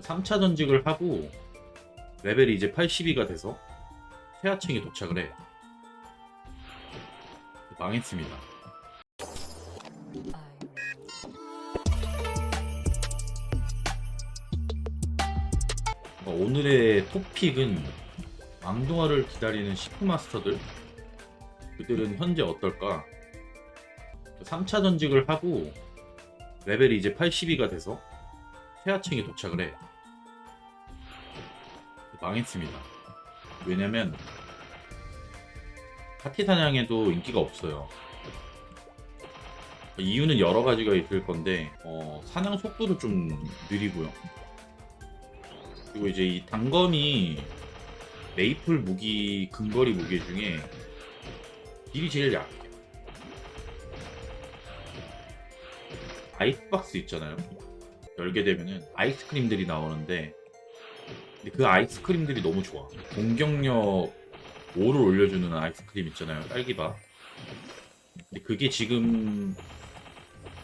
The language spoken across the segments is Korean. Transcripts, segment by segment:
3차 전직을 하고 레벨이 이제 82가 돼서 최하층에 도착을 해. 망했습니다. 어, 오늘의 토픽은 망동화를 기다리는 시프 마스터들 그들은 현재 어떨까? 3차 전직을 하고 레벨이 이제 82가 돼서 최하층에 도착을 해. 망했습니다. 왜냐면 파티 사냥에도 인기가 없어요. 이유는 여러 가지가 있을 건데 어, 사냥 속도도 좀 느리고요. 그리고 이제 이 단검이 메이플 무기 근거리 무기 중에 딜이 제일 약해요. 아이스박스 있잖아요. 열게 되면은 아이스크림들이 나오는데 근데 그 아이스크림들이 너무 좋아. 공격력 5를 올려주는 아이스크림 있잖아요. 딸기바. 근데 그게 지금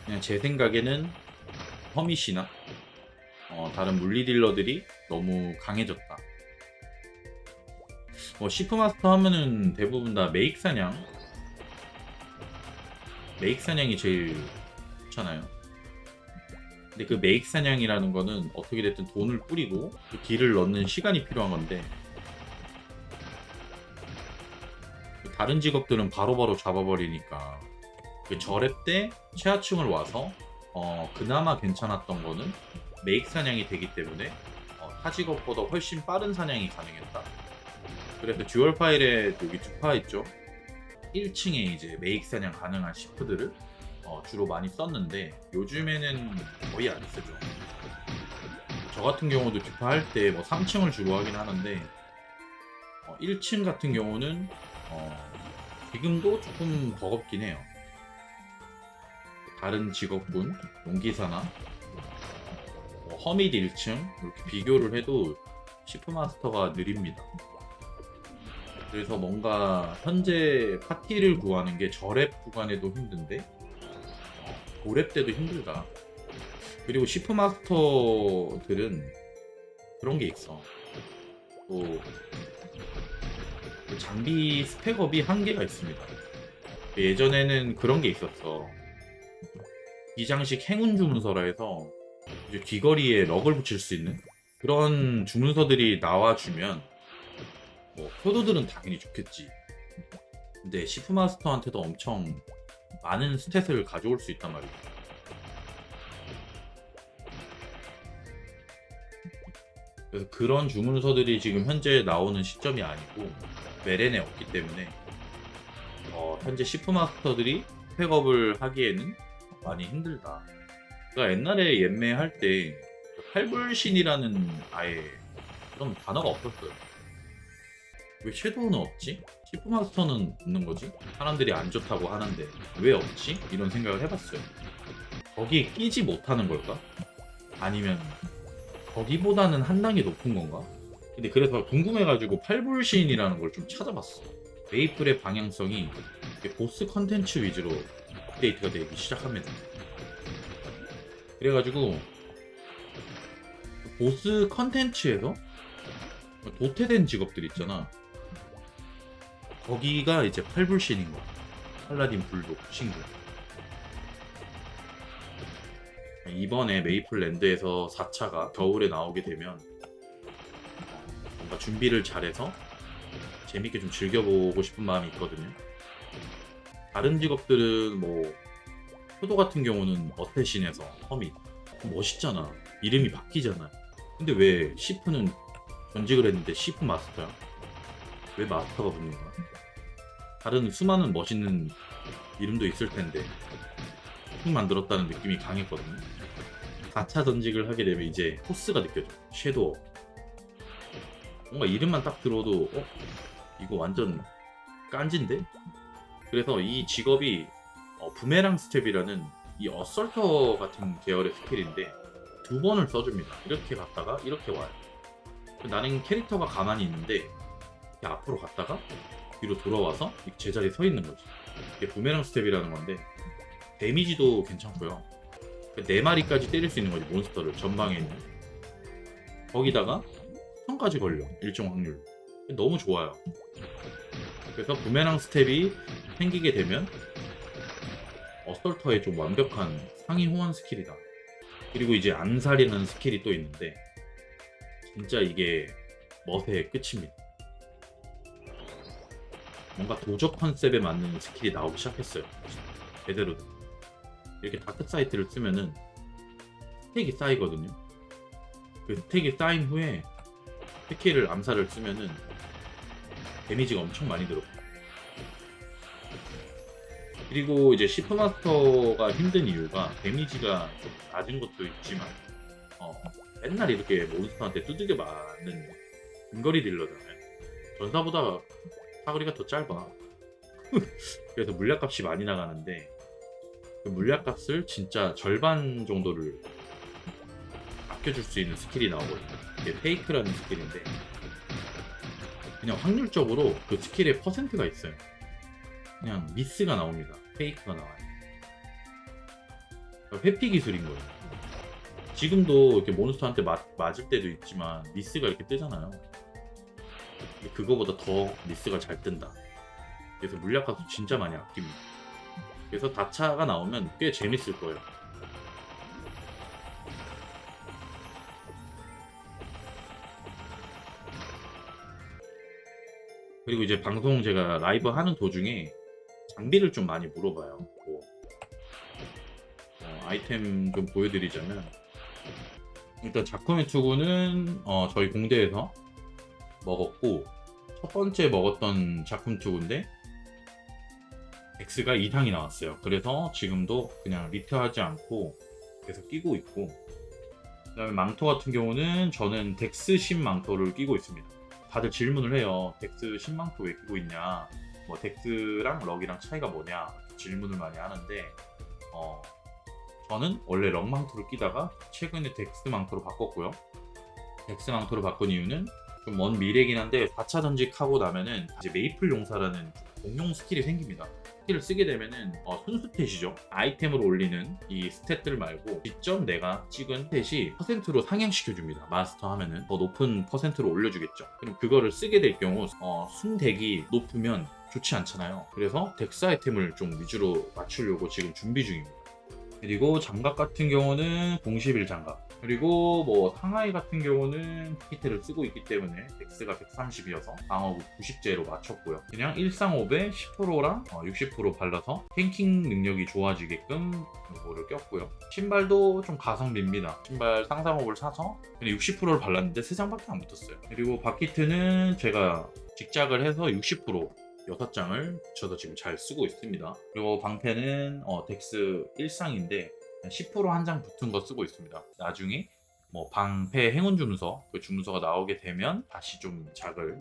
그냥 제 생각에는 허밋이나 어, 다른 물리 딜러들이 너무 강해졌다. 뭐 시프마스터 하면은 대부분 다 메익 사냥, 메익 사냥이 제일 좋잖아요. 근데 그 메익 사냥이라는 거는 어떻게 됐든 돈을 뿌리고 그 딜을 넣는 시간이 필요한 건데 그 다른 직업들은 바로바로 잡아버리니까 그 저랩 때 최하층을 와서 어 그나마 괜찮았던 거는 메익 사냥이 되기 때문에 어, 타 직업보다 훨씬 빠른 사냥이 가능했다. 그래서 듀얼 파일에 여기 두 파 있죠. 1층에 이제 메익 사냥 가능한 시프들을 어, 주로 많이 썼는데 요즘에는 거의 안 쓰죠. 저 같은 경우도 듀파 할 때 뭐 3층을 주로 하긴 하는데 어, 1층 같은 경우는 어, 지금도 조금 버겁긴 해요. 다른 직업군, 용기사나 뭐 허밋 1층 이렇게 비교를 해도 시프마스터가 느립니다. 그래서 뭔가 현재 파티를 구하는 게 저랩 구간에도 힘든데 어, 고랩 때도 힘들다. 그리고 시프 마스터들은 그런 게 있어. 또그 장비 스펙업이 한계가 있습니다. 예전에는 그런 게 있었어. 비장식 행운 주문서라 해서 이제 귀걸이에 럭을 붙일 수 있는 그런 주문서들이 나와주면 뭐 효도들은 당연히 좋겠지. 근데 시프마스터한테도 엄청 많은 스탯을 가져올 수 있단 말이야. 그래서 그런 주문서들이 지금 현재 나오는 시점이 아니고 메렌에 없기 때문에 어, 현재 시프마스터들이 팩업을 하기에는 많이 힘들다. 그러니까 옛날에 옛매할 때 팔불신이라는 아예 그런 단어가 없었어요. 왜 섀도우는 없지? 시프마스터는 없는 거지? 사람들이 안 좋다고 하는데 왜 없지? 이런 생각을 해봤어요. 거기에 끼지 못하는 걸까? 아니면 거기보다는 한 단계 높은 건가? 근데 그래서 궁금해가지고 팔불신이라는 걸 좀 찾아봤어. 메이플의 방향성이 보스 컨텐츠 위주로 업데이트가 되기 시작합니다. 그래가지고 보스 컨텐츠에서 도태된 직업들 있잖아. 거기가 이제 팔불신인 거야. 팔라딘 불독 친구. 이번에 메이플랜드에서 4차가 겨울에 나오게 되면 뭔가 준비를 잘해서 재밌게 좀 즐겨보고 싶은 마음이 있거든요. 다른 직업들은 뭐 효도 같은 경우는 어태신에서 허밋 멋있잖아. 이름이 바뀌잖아. 근데 왜 시프는 전직을 했는데 시프 마스터야? 왜 마스터가 붙는 거야? 다른 수많은 멋있는 이름도 있을 텐데 흑 만들었다는 느낌이 강했거든요. 4차 전직을 하게 되면 이제 포스가 느껴져. 섀도우. 뭔가 이름만 딱 들어도 어? 이거 완전 깐진데? 그래서 이 직업이 어, 부메랑 스텝이라는 이 어설터 같은 계열의 스킬인데 두 번을 써줍니다. 이렇게 갔다가 이렇게 와요. 나는 캐릭터가 가만히 있는데 이렇게 앞으로 갔다가 뒤로 돌아와서 제자리에 서 있는 거지. 이게 부메랑 스텝이라는 건데 데미지도 괜찮고요. 네 마리까지 때릴 수 있는 거지 몬스터를 전방에 있는. 거기다가 스턴까지 걸려 일정 확률 너무 좋아요 그래서 부메랑 스텝이 생기게 되면 어설터의 좀 완벽한 상위 호환 스킬이다 그리고 이제 암살이라는 스킬이 또 있는데 진짜 이게 멋의 끝입니다 뭔가 도적 컨셉에 맞는 스킬이 나오기 시작했어요 제대로 이렇게 다크 사이트를 쓰면은 스택이 쌓이거든요 그 스택이 쌓인 후에 스킬을 암살을 쓰면은 데미지가 엄청 많이 들어. 그리고 이제 시프 마스터가 힘든 이유가 데미지가 좀 낮은 것도 있지만 어, 맨날 이렇게 몬스터한테 두들겨 맞는 근거리 딜러잖아요. 전사보다 사거리가 더 짧아. 그래서 물약값이 많이 나가는데 그 물약값을 진짜 절반 정도를 아껴줄 수 있는 스킬이 나오거든요. 이게 페이크라는 스킬인데 그냥 확률적으로 그 스킬의 퍼센트가 있어요. 그냥 미스가 나옵니다. 페이크가 나와요. 그러니까 회피 기술인 거예요. 지금도 이렇게 몬스터한테 맞, 맞을 때도 있지만 미스가 이렇게 뜨잖아요. 그거보다 더 미스가 잘 뜬다. 그래서 물약값도 진짜 많이 아낍니다. 그래서 다차가 나오면 꽤 재밌을 거예요. 그리고 이제 방송 제가 라이브 하는 도중에 장비를 좀 많이 물어봐요. 뭐, 어, 아이템 좀 보여드리자면 일단 자쿠메 투구는 어, 저희 공대에서 먹었고 첫 번째 먹었던 작품 투구인데 X가 이상이 나왔어요. 그래서 지금도 그냥 리트하지 않고 계속 끼고 있고 그 다음에 망토 같은 경우는 저는 덱스 10 망토를 끼고 있습니다. 다들 질문을 해요. 덱스 10망토 왜 끼고 있냐? 뭐 덱스랑 럭이랑 차이가 뭐냐? 질문을 많이 하는데 어, 저는 원래 럭 망토를 끼다가 최근에 덱스 망토로 바꿨고요. 덱스 망토로 바꾼 이유는 좀 먼 미래긴 한데 4차 전직하고 나면은 이제 메이플 용사라는 공용 스킬이 생깁니다. 스킬을 쓰게 되면은 어, 순수 탯이죠. 아이템으로 올리는 이 스탯들 말고 직접 내가 찍은 탯이 퍼센트로 상향시켜줍니다. 마스터 하면은 더 높은 퍼센트로 올려주겠죠. 그럼 그거를 쓰게 될 경우 어, 순덱이 높으면 좋지 않잖아요. 그래서 덱스 아이템을 좀 위주로 맞추려고 지금 준비 중입니다. 그리고 장갑 같은 경우는 01 장갑. 그리고 뭐 상하이 같은 경우는 히트를 쓰고 있기 때문에 덱스가 130이어서 방어구 90제로 맞췄고요. 그냥 135에 10%랑 60% 발라서 탱킹 능력이 좋아지게끔 이거를 꼈고요. 신발도 좀 가성비입니다. 신발 상상업을 사서 그냥 60%를 발랐는데 3장밖에 안 붙었어요. 그리고 바키트는 제가 직작을 해서 60% 6장을 붙여서 지금 잘 쓰고 있습니다. 그리고 방패는 어, 덱스 1상인데 10%한 장 붙은 거 쓰고 있습니다. 나중에 뭐 방패 행운 주문서 그 주문서가 나오게 되면 다시 좀 작을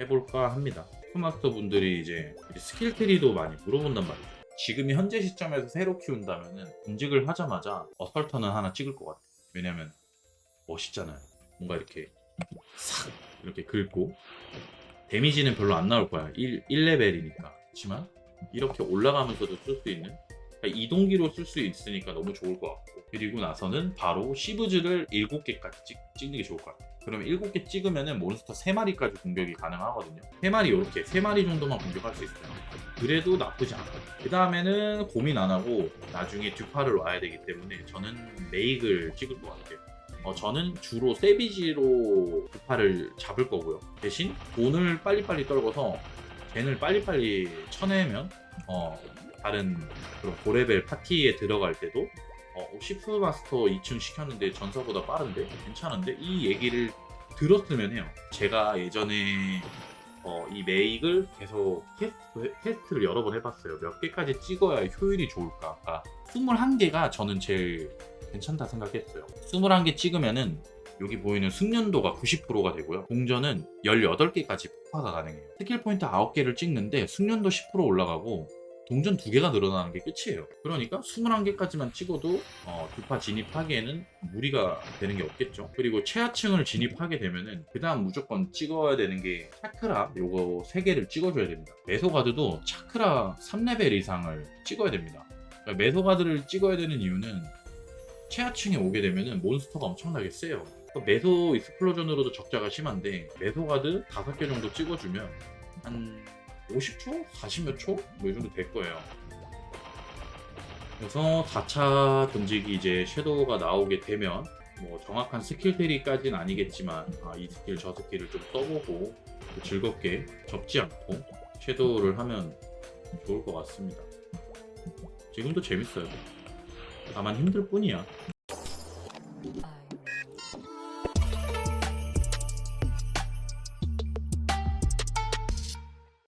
해볼까 합니다. 스마스터 분들이 이제 스킬 트리도 많이 물어본단 말이죠. 지금이 현재 시점에서 새로 키운다면은 분직을 하자마자 어설터는 하나 찍을 것 같아요. 왜냐면 멋있잖아요. 뭔가 이렇게 싹 이렇게 긁고 데미지는 별로 안 나올 거야. 1, 1레벨이니까. 그렇지만 이렇게 올라가면서도 쓸 수 있는 이동기로 쓸 수 있으니까 너무 좋을 것 같고 그리고 나서는 바로 시브즈를 7개까지 찍, 찍는 게 좋을 것 같아요. 그러면 7개 찍으면은 몬스터 3마리까지 공격이 가능하거든요. 3마리 이렇게 3마리 정도만 공격할 수 있어요. 그래도 나쁘지 않아요. 그 다음에는 고민 안 하고 나중에 듀파를 와야 되기 때문에 저는 메익을 찍을 것 같아요. 어, 저는 주로 세비지로 듀파를 잡을 거고요. 대신 돈을 빨리빨리 떨궈서 젠을 빨리빨리 쳐내면 어, 다른 그런 고레벨 파티에 들어갈 때도 어, 시프 마스터 2층 시켰는데 전사보다 빠른데 괜찮은데 이 얘기를 들었으면 해요. 제가 예전에 어, 이 메익을 계속 테스트, 테스트 를 여러 번 해봤어요. 몇 개까지 찍어야 효율이 좋을까? 아, 21개가 저는 제일 괜찮다 생각했어요. 21개 찍으면은 여기 보이는 숙련도가 90%가 되고요. 동전은 18개까지 폭파가 가능해요. 스킬 포인트 9개를 찍는데 숙련도 10% 올라가고 동전 2개가 늘어나는 게 끝이에요. 그러니까 21개까지만 찍어도 어, 두파 진입하기에는 무리가 되는 게 없겠죠. 그리고 최하층을 진입하게 되면은 그 다음 무조건 찍어야 되는 게 차크라 요거 3개를 찍어줘야 됩니다. 메소가드도 차크라 3레벨 이상을 찍어야 됩니다. 그러니까 메소가드를 찍어야 되는 이유는 최하층에 오게 되면은 몬스터가 엄청나게 세요. 메소 익스플로전으로도 적자가 심한데 메소 가드 5개 정도 찍어주면 한 50초? 40몇 초? 뭐 이 정도 될 거예요. 그래서 4차 던지기 이제 섀도우가 나오게 되면 뭐 정확한 스킬 대리까지는 아니겠지만 아, 이 스킬 저 스킬을 좀 써보고 또 즐겁게 접지 않고 섀도우를 하면 좋을 것 같습니다. 지금도 재밌어요. 다만 힘들 뿐이야.